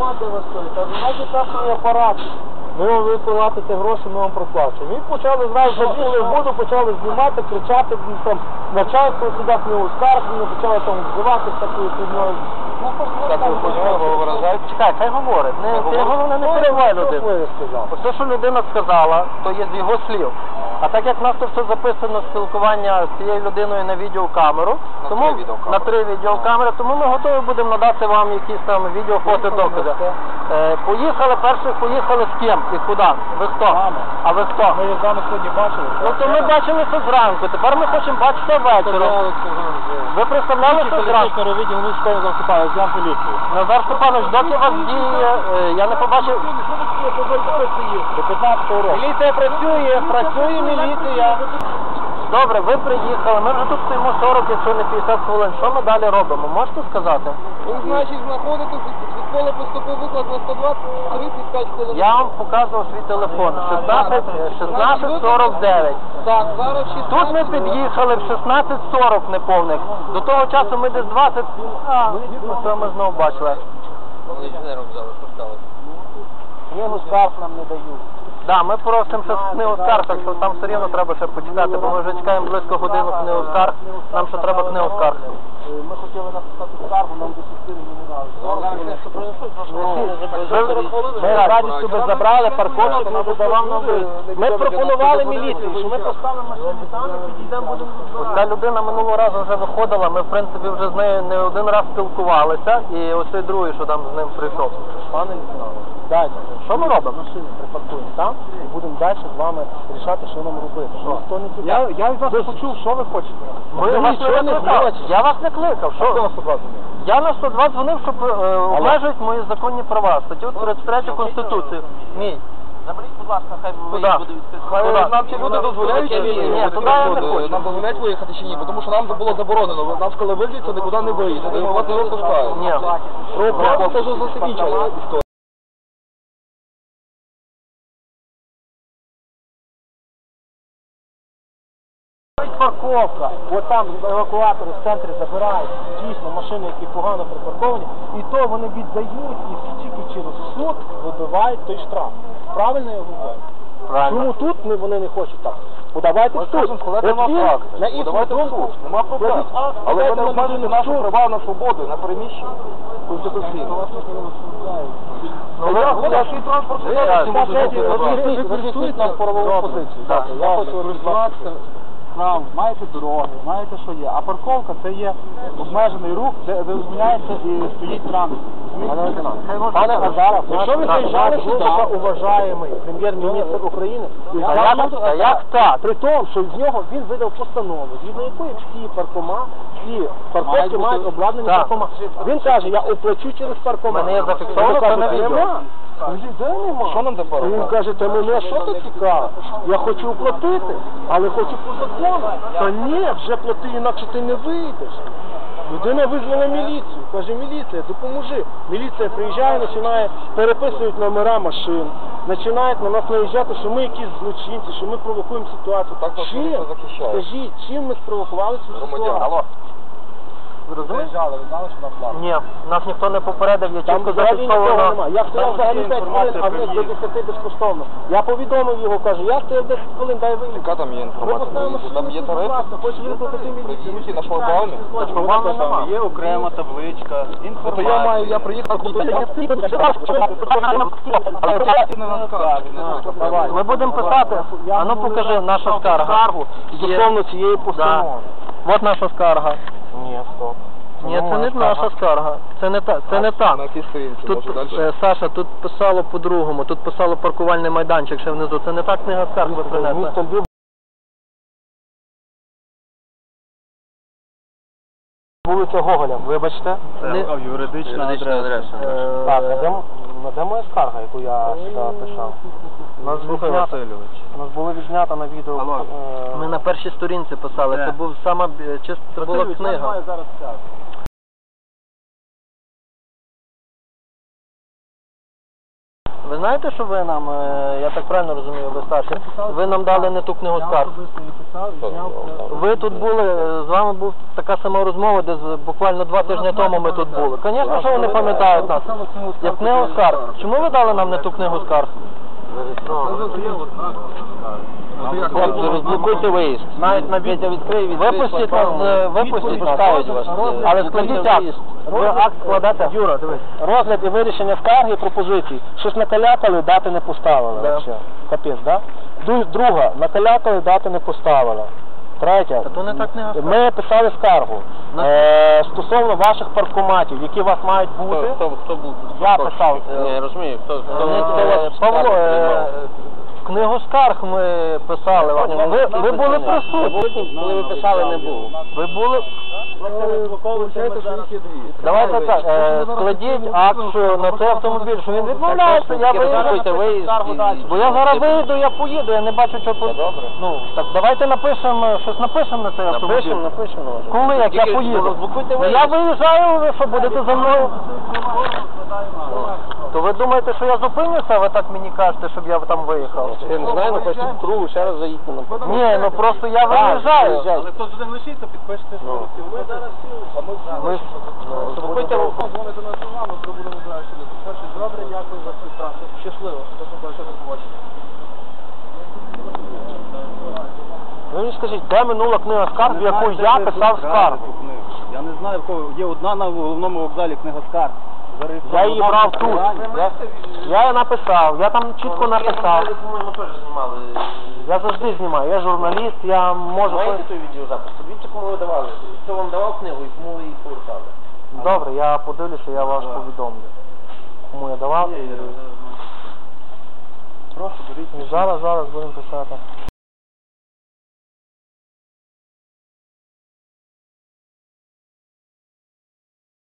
нема де вас стоїть. Кажу, знаєте, касовий апарат. Ми вам ви платите гроші, ми вам проплачуємо. І почали зразу забігли в воду, почали знімати, кричати, ну, там, начальство сюди не оскарження, почали там вбивати такою фігньою. Ну, Так ви хочете виражаєте? Чекай, хай говорить. Не, ти головне не перебивай Що людину. Все, що людина сказала, то є з його слів. А так як в нас тут все записано спілкування з цією людиною на відеокамеру, На тому три відеокамери. на три відеокамери, тому ми готові будемо надати вам якісь там відео, фото, докази. Е, поїхали, перших поїхали з ким і куди? Ви хто? А ви хто? Ми з вами сьогодні бачили. Ну то ми бачилися зранку, тепер ми хочемо бачити вечором. Ви представлялися зранку? відділ міського заступає, з поліції. Назар Степанович, доки вас діє, е, я не побачив. До 15 року. Міліція працює, працює міліція. Добре, ви приїхали, ми вже тут стоїмо 40, якщо не 50 хвилин. Що ми далі робимо? Можете сказати? Ви, значить, знаходитесь, відколи поступив виклад на 120, 35 хвилин. Я вам показував свій телефон 16, 1649. Так, зараз 16. Тут ми під'їхали в 16.40 неповних. До того часу ми десь 20. А, ну це ми знову бачили. Вони інженером взяли, поставили. Книгу скарг нам не дають. Да, ми просимо ще книгу скарг, так що там все рівно треба ще почитати, бо ми вже чекаємо близько годину книгу скарг. Нам ще треба книгу скарг. Ми хотіли написати скаргу, нам до сих пір її не дали. Ми з радістю би забрали, парковщик не видавав нам виїзд. Ми пропонували міліції, що ми поставимо машину там і підійдемо, будемо розбирати. ця людина минулого разу вже виходила, ми в принципі вже з нею не один раз спілкувалися, і ось цей другий, що там з ним прийшов. Пане лейтенант, дайте, Що ми робимо? Машину припаркуємо там і будемо далі з вами рішати, що нам робити. Ніхто не цікавий. Я, я від вас почув, що ви хочете. Ми вас не викликали. Я вас не кликав. Що? Я на 102 дзвонив, щоб е, обмежують мої законні права. Статтю 33 Конституції. Мій. Заберіть, будь ласка, хай Куда? Куда? Нам ці люди дозволяють чи ні? Ні, туди я не хочу. Нам дозволяють виїхати чи ні? Бо Тому що нам було заборонено. Нас коли визвіться, нікуди не виїхати, Ми вас не розпускають. Ні. Про право це вже засвідчена історія. Парковка, от там евакуатори з центру забирають дійсно машини, які погано припарковані, і то вони віддають і тільки через суд вибивають той штраф. Правильно я говорю? Правильно. Чому тут не- вони не хочуть так? Подавайте в суд. на Подавайте в думку, суд. Нема проблем. складіть акт, Але ви подайте не на обмежуєте людину в суд. права на свободу, на переміщення. Конституційно. Ну, ви- Ну, я свій транспорт Ви- зараз не ви- можу ви- ви-. Ви користуєтесь нам правову позицію. Я я хочу розвиватися. Прав, маєте дороги, знаєте, що є. А парковка це є обмежений рух, де, де зупиняється і стоїть транспорт. Пане Азаров, якщо ви так, сюди, уважаємий прем'єр-міністр України, я як- так? При тому, що з нього він видав постанову, згідно якої всі паркома, всі парковки мають обладнані паркома. Він каже, я оплачу через паркома. Мене зафіксовано, це кажете, відео. Нема. Кажу, нема? Що нам тепер Він каже, та мене що це цікаво? Я хочу оплатити, але хочу по закону. Та ні, вже плати, інакше ти не вийдеш. Людина визвала міліцію. Каже, міліція, допоможи. Міліція приїжджає, починає, переписують номера машин, починають на нас наїжджати, що ми якісь злочинці, що ми провокуємо ситуацію. Так чим? захищає. Скажіть, чим ми спровокували цю Громадян. ситуацію? Алло. Розумієте? ви знали, що нам платить? Ні, нас ніхто не попередив, я Там чітко взагалі нікого зафіксовано. немає. Я стояв Там взагалі є 5 хвилин, інформація а про до в'їзд. 10 безкоштовно. Я повідомив його, кажу, я стояв 10 хвилин, дай вийти. Яка там є інформація? Там є тариф? ласка, хочеш міліцію? Приїзді на шлагбаумі? На шлагбаумі нема. Є окрема табличка, То я маю, я приїхав купити. Давай. Ми будемо писати. А ну покажи наша скарга. Є. Стосовно цієї постанови. От наша скарга. Ні, стоп. Ні, це не наша скарга. Це не та, це не та. На якій сторінці? Тут, Може е, Саша, тут писало по-другому, тут писало паркувальний майданчик ще внизу. Це не та книга скарг ви принесли. Львів. Вулиця Гоголя, вибачте. Не- Юридична адреса. Е, Так, а де, м- а де моя скарга, яку я сюди писав? У нас Слухай, відзнято- Васильович. У нас було відзнято на відео. Алло. е, Ми на першій сторінці писали. Це був сама б- чисто це була книга. зараз час. Ви знаєте, що ви нам, е, я так правильно розумію, ви старші, ви нам дали не ту книгу Я скарг. особисто її писав і зняв. Ви тут були, е, з вами був така сама розмова, де з- буквально два тижні тому ми тут були. Звісно, що вони пам'ятають нас. Як книгу скарг. Чому ви дали нам не ту книгу скарг? Хлопці, розблокуйте виїзд. Навіть на відео відкриє, Випустіть нас, е, випустіть нас. Але складіть акт. Ви акт складете? Юра, дивись. Розгляд і вирішення скарги і пропозицій. Щось накалякали, дати не поставили. Да. Вообще. Капець, да? Ду- Друга, накалякали, дати не поставили. Третя. Та то не так не Ми писали скаргу е, стосовно ваших паркоматів, які у вас мають бути. Хто, хто був? Я писав. Не, розумію, хто, хто, Е, хто Павло, е? Книгу скарг ми писали вам. Ви, ви були присутні. Коли ви писали, не був. Ви були. Давайте так, е, складіть акт що на цей автомобіль, що він відмовляється, я виїду. Бо я зараз виїду, я поїду, я не бачу, що тут. добре. Ну, так давайте напишемо, е, щось напишемо на цей автомобіль. Напишемо, напишемо. Коли, як я поїду? Ну. Я виїжджаю, ви що, будете за мною? То ви думаєте, що я зупинюся, а ви так мені кажете, щоб я там виїхав? Я не знаю, ну хочете в кругу, ще раз заїдьте на Ні, ну просто я виїжджаю. Але хто туди лишиться, підпишете Ну. Ми зараз Ми ж- Розблокуйте руку. Дзвоните на телефон, ми будемо далі. Перше, добре, дякую за співпрацю. Щасливо. До побачення. Ви мені скажіть, де минула книга скарг, в яку я писав скаргу? Я не знаю, в кого є одна на головному вокзалі книга скарг. Я її брав тут. Я, я її написав, я там чітко написав. по-моєму, теж знімали. Я завжди знімаю, я журналіст, я можу... Маєте той відеозапис? Подивіться, кому ви давали. Хто вам давав книгу і кому ви її повертали? Добре, я подивлюся, я вас повідомлю. Кому я давав. Прошу, беріть. І зараз, зараз будемо писати.